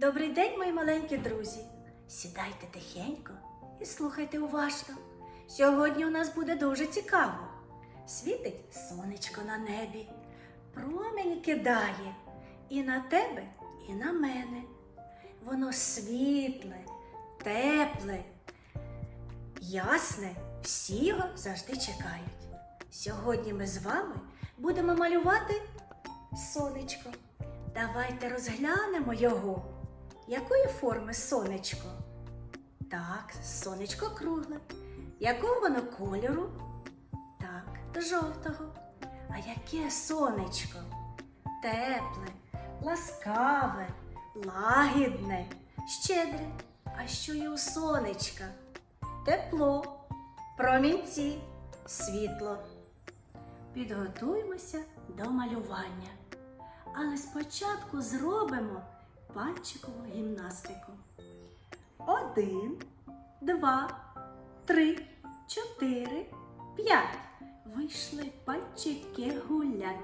Добрий день, мої маленькі друзі. Сідайте тихенько і слухайте уважно. Сьогодні у нас буде дуже цікаво. Світить сонечко на небі, промені кидає і на тебе, і на мене. Воно світле, тепле, ясне, всі його завжди чекають. Сьогодні ми з вами будемо малювати сонечко. Давайте розглянемо його. Якої форми сонечко? Так, сонечко кругле. Якого воно кольору? Так, жовтого. А яке сонечко? Тепле, ласкаве, лагідне, щедре. А що є у сонечка? Тепло, промінці, світло. Підготуємося до малювання. Але спочатку зробимо пальчикову гімнастику. Один, два, три, чотири, п'ять. Вийшли пальчики гулять.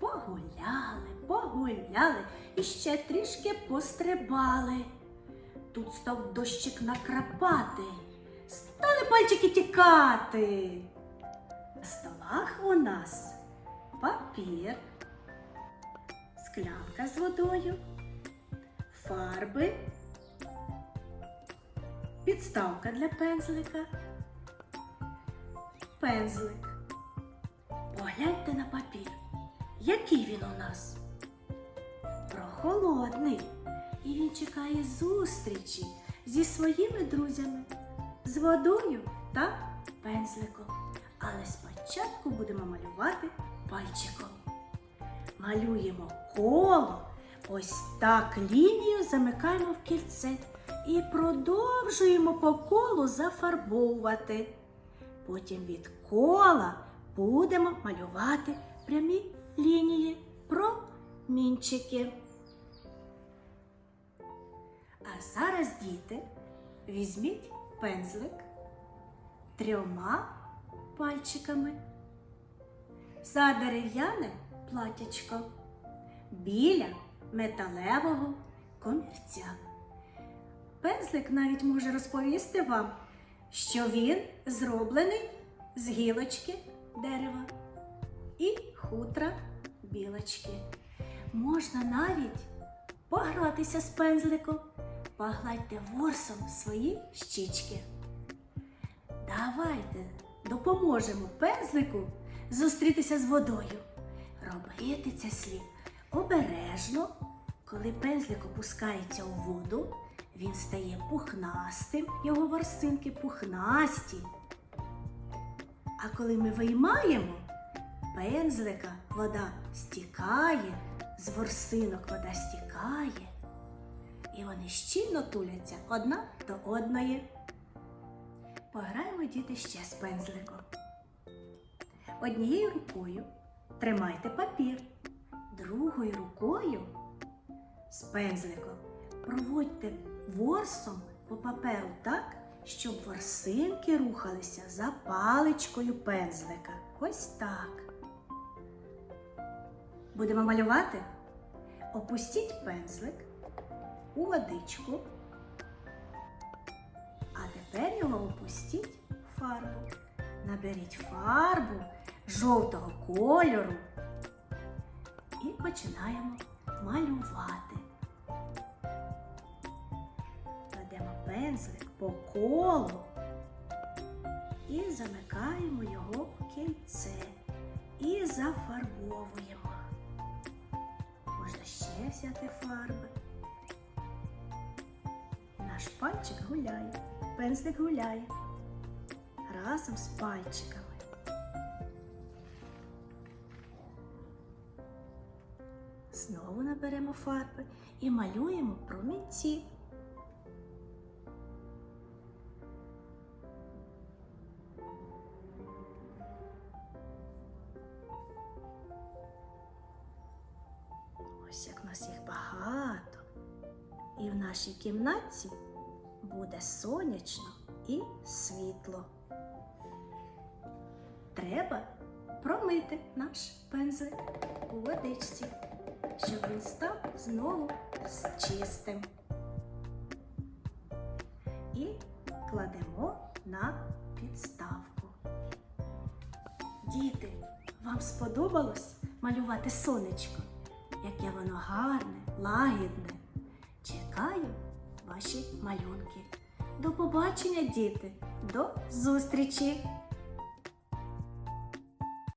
Погуляли, погуляли і ще трішки пострибали. Тут став дощик накрапати. Стали пальчики тікати. На столах у нас папір, склянка з водою, фарби, підставка для пензлика, пензлик. Погляньте на папір. Який він у нас? Прохолодний. І він чекає зустрічі зі своїми друзями, з водою та пензликом. Але спочатку будемо малювати пальчиком. Малюємо коло. Ось так лінію замикаємо в кільце і продовжуємо по колу зафарбовувати. Потім від кола будемо малювати прямі лінії промінчики. А зараз, діти, візьміть пензлик трьома пальчиками за дерев'яне платячко біля металевого комірця. Пензлик навіть може розповісти вам, що він зроблений з гілочки дерева і хутра білочки. Можна навіть погратися з пензликом, погладьте ворсом свої щічки. Давайте допоможемо пензлику зустрітися з водою. Робити це слід обережно. Коли пензлик опускається у воду, він стає пухнастим, його ворсинки пухнасті. А коли ми виймаємо пензлика, вода стікає, з ворсинок вода стікає, і вони щільно туляться одна до одної. Пограємо діти ще з пензликом. Однією рукою тримайте папір, другою рукою з пензликом проводьте ворсом по паперу так, щоб ворсинки рухалися за паличкою пензлика. Ось так. Будемо малювати. Опустіть пензлик у водичку. А тепер його опустіть в фарбу. Наберіть фарбу жовтого кольору починаємо малювати. Кладемо пензлик по колу і замикаємо його в кільце і зафарбовуємо. Можна ще взяти фарби. Наш пальчик гуляє, пензлик гуляє разом з пальчиками. Знову наберемо фарби і малюємо промінці. Ось як у нас їх багато. І в нашій кімнаті буде сонячно і світло. Треба промити наш пензлик у водичці, щоб він став знову чистим. І кладемо на підставку. Діти, вам сподобалось малювати сонечко? Яке воно гарне, лагідне. Чекаю ваші малюнки. До побачення, діти, до зустрічі!